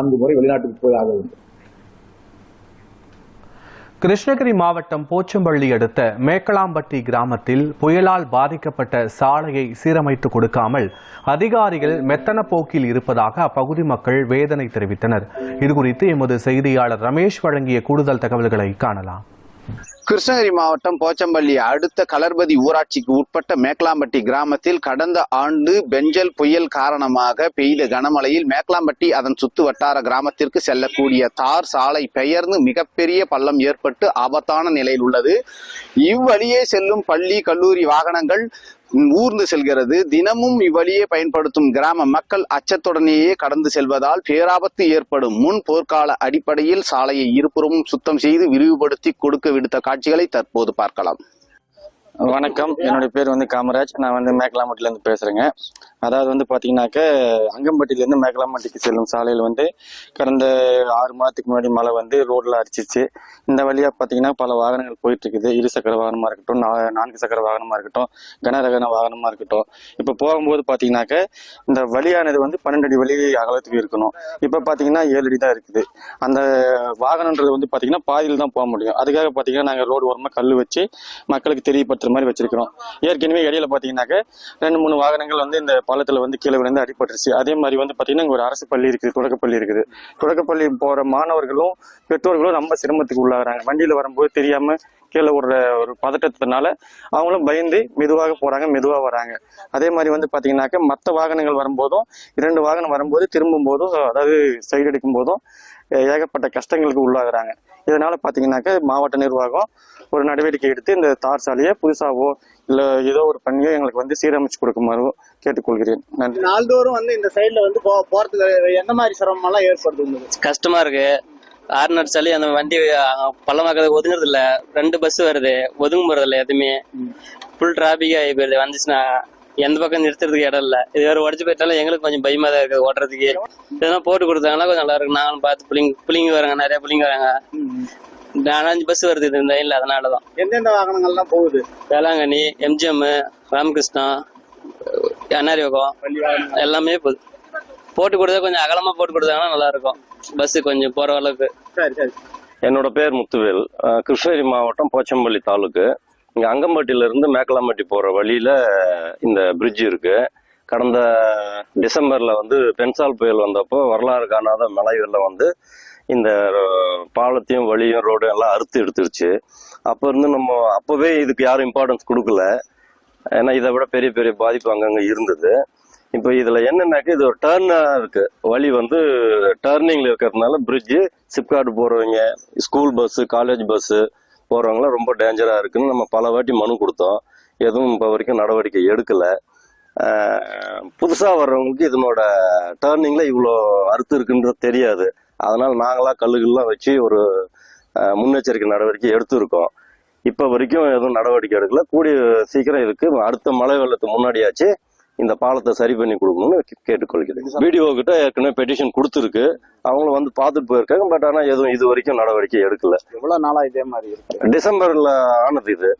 நான்கு முறை வெளிநாட்டுக்கு போய் ஆக வேண்டும். கிருஷ்ணகிரி மாவட்டம் போச்சம்பள்ளி அடுத்த மேக்கலாம்பட்டி கிராமத்தில் புயலால் பாதிக்கப்பட்ட சாலையை சீரமைத்து கொடுக்காமல் அதிகாரிகள் மெத்தன போக்கில் இருப்பதாக அப்பகுதி மக்கள் வேதனை தெரிவித்தனர். இதுகுறித்து எமது செய்தியாளர் ரமேஷ் வழங்கிய கூடுதல் தகவல்களை காணலாம். கிருஷ்ணகிரி மாவட்டம் போச்சம்பள்ளி அடுத்த கலர்பதி ஊராட்சிக்கு உட்பட்ட மேக்கலாம்பட்டி கிராமத்தில் கடந்த ஆண்டு பெஞ்சல் புயல் காரணமாக பெய்த கனமழையில் மேக்கலாம்பட்டி அதன் சுத்து வட்டார கிராமத்திற்கு செல்லக்கூடிய தார் சாலை பெயர்ந்து மிகப்பெரிய பள்ளம் ஏற்பட்டு ஆபத்தான நிலையில் உள்ளது. இவ்வழியே செல்லும் பள்ளி கல்லூரி வாகனங்கள் ஊர்ந்து செல்கிறது. தினமும் இவ்வழியே பயன்படுத்தும் கிராம மக்கள் அச்சத்துடனேயே கடந்து செல்வதால் பேராபத்து ஏற்படும். முன் போர்க்கால அடிப்படையில் சாலையை இருபுறமும் சுத்தம் செய்து விரிவுபடுத்தி கொடுக்க விடுத்த காட்சிகளை தற்போது பார்க்கலாம். வணக்கம். என்னுடைய பேர் வந்து காமராஜ். நான் வந்து மேக்கலாம்பட்டில இருந்து பேசுறேங்க. அதாவது வந்து பார்த்தீங்கன்னாக்க அங்கம்பட்டியில இருந்து செல்லும் சாலையில் வந்து கடந்த ஆறு மாதத்துக்கு முன்னாடி மழை வந்து ரோடில் அடிச்சிச்சு. இந்த வழியாக பார்த்தீங்கன்னா பல வாகனங்கள் போயிட்டு இருக்குது இரு சக்கர வாகனமாக இருக்கட்டும் நா- நான்கு சக்கர வாகனமாக இருக்கட்டும் கனரகன வாகனமாக இருக்கட்டும். இப்போ போகும்போது பார்த்தீங்கன்னாக்க இந்த வழியானது வந்து பன்னெண்டு அடி வழி அகலத்துக்கு இருக்கணும். இப்போ பார்த்தீங்கன்னா ஏழு அடி தான் இருக்குது. அந்த வாகனன்றது வந்து பார்த்தீங்கன்னா பாதியில் தான் போக முடியும். அதுக்காக பார்த்தீங்கன்னா நாங்கள் ரோடு ஓரமாக கல் வச்சு மக்களுக்கு தெரியப்படுத்துற மாதிரி வச்சிருக்கிறோம். ஏற்கனவே இடையில பார்த்தீங்கன்னாக்க ரெண்டு மூணு வாகனங்கள் வந்து இந்த பாலத்தில் வந்து கீழே விழுந்து அடிபட்டுருச்சு. அதே மாதிரி வந்து பார்த்தீங்கன்னா இங்கே ஒரு அரசு பள்ளி இருக்குது தொடக்கப்பள்ளி இருக்குது. தொடக்கப்பள்ளி போகிற மாணவர்களும் பெற்றோர்களும் ரொம்ப சிரமத்துக்கு உள்ளாகிறாங்க. வண்டியில் வரும்போது தெரியாமல் கீழே விடுற ஒரு பதட்டத்தினால அவங்களும் பயந்து மெதுவாக போகிறாங்க மெதுவாக வராங்க. அதே மாதிரி வந்து பார்த்தீங்கன்னாக்க மற்ற வாகனங்கள் வரும்போதும் இரண்டு வாகனம் வரும்போது திரும்பும் போதும் அதாவது சைடு எடுக்கும் போதும் ஏகப்பட்ட கஷ்டங்களுக்கு உள்ளாகுறாங்க. இதனால பாத்தீங்கன்னாக்க மாவட்ட நிர்வாகம் ஒரு நடவடிக்கை எடுத்து இந்த தார் சாலையை புதுசாவோ இல்ல ஏதோ ஒரு பண்ணியோ எங்களுக்கு வந்து சீரமைச்சு கொடுக்குமாறு கேட்டுக்கொள்கிறேன். நன்றி. நாள்தோறும் வந்து இந்த சைடுல வந்து போ- போறதுக்கு எந்த மாதிரி சிரமம் எல்லாம் ஏற்படுது உங்களுக்கு? கஷ்டமா இருக்கு. ஆர்ன் அடிச்சாலே அந்த வண்டி பள்ளமாக்கிறது ஒதுங்குறது இல்ல ரெண்டு பஸ் வருது. ஒதுங்க போறது இல்ல எதுவுமே ஃபுல் டிராபிக் ஆகி போயிருது வந்துச்சுன்னா எந்த பக்கம் நிறுத்துறதுக்கு இடம் இல்ல. இது வேற உடச்சு போயிட்டாலும் எங்களுக்கு கொஞ்சம் பயமா தான் இருக்குது ஓட்டுறதுக்கு. இதெல்லாம் போட்டு கொடுத்தாங்கன்னா கொஞ்சம் நல்லா இருக்கும். நாங்களும் பார்த்து பிள்ளைங்க பிள்ளைங்க வராங்க நிறைய பிள்ளைங்க வராங்க. நாலஞ்சு பஸ் வருது இந்த லைன்ல அதனாலதான். எந்தெந்த வாகனங்கள்லாம் போகுது? வேளாங்கண்ணி எம்ஜிஎம் ராமகிருஷ்ணா அன்னாரியோகம் எல்லாமே போகுது. போட்டு கொடுத்தா கொஞ்சம் அகலமா போட்டு கொடுத்தாங்கன்னா நல்லா இருக்கும். பஸ் கொஞ்சம் போற அளவுக்கு. சரி சரி. என்னோட பேர் முத்துவேல். கிருஷ்ணகிரி மாவட்டம் போச்சம்பள்ளி தாலுக்கு. இங்க அங்கம்பட்டில இருந்து மேக்கலாம்பட்டி போற வழியில இந்த பிரிட்ஜ் இருக்கு. கடந்த டிசம்பர்ல வந்து பென்சால் புயல் வந்தப்போ வரலாறு காணாத மழை வெள்ளம் வந்து இந்த பாலத்தையும் வழியும் ரோடும் எல்லாம் அறுத்து எடுத்துருச்சு. அப்ப இருந்து நம்ம அப்பவே இதுக்கு யாரும் இம்பார்ட்டன்ஸ் கொடுக்கல. ஏன்னா இதை விட பெரிய பெரிய பாதிப்பு அங்கங்க இருந்தது. இப்போ இதுல என்னன்னாக்க இது ஒரு டர்னா இருக்கு. வழி வந்து டர்னிங்ல இருக்கிறதுனால பிரிட்ஜு சிப்காட் போறவங்க ஸ்கூல் பஸ் காலேஜ் பஸ் போகிறவங்களாம் ரொம்ப டேஞ்சராக இருக்குன்னு நம்ம பல வாட்டி மனு கொடுத்தோம். எதுவும் இப்போ வரைக்கும் நடவடிக்கை எடுக்கலை. புதுசாக வர்றவங்களுக்கு இதனோட டேர்னிங்கில் இவ்வளோ அறுத்து இருக்குன்றது தெரியாது. அதனால் நாங்களாக கல்லுகள்லாம் வச்சு ஒரு முன்னெச்சரிக்கை நடவடிக்கை எடுத்திருக்கோம். இப்போ வரைக்கும் எதுவும் நடவடிக்கை எடுக்கல. கூடிய சீக்கிரம் இதுக்கு அடுத்த மழை வெள்ளத்துக்கு முன்னாடியாச்சு இந்த பாலத்தை சரி பண்ணி கொடுக்கணும்னு கேட்டுக்கொள்கிறேன். வீடியோ கிட்ட ஏற்கனவே பெட்டிஷன் கொடுத்துருக்கு. அவங்களும் வந்து பார்த்துட்டு போயிருக்காங்க பட் ஆனா எதுவும் இது வரைக்கும் நடவடிக்கை எடுக்கல. எவ்வளவு நாளா இதே மாதிரி இருக்கு? டிசம்பர்ல ஆனது இது.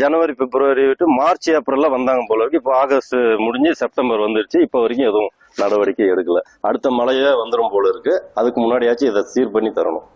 ஜனவரி பிப்ரவரி விட்டு மார்ச் ஏப்ரல்ல வந்தாங்க போல இருக்கு. இப்போ ஆகஸ்ட் முடிஞ்சு செப்டம்பர் வந்துருச்சு. இப்போ வரைக்கும் எதுவும் நடவடிக்கை எடுக்கல. அடுத்த மழையே வந்துடும் போல இருக்கு. அதுக்கு முன்னாடியாச்சும் இதை சீர் பண்ணி தரணும்.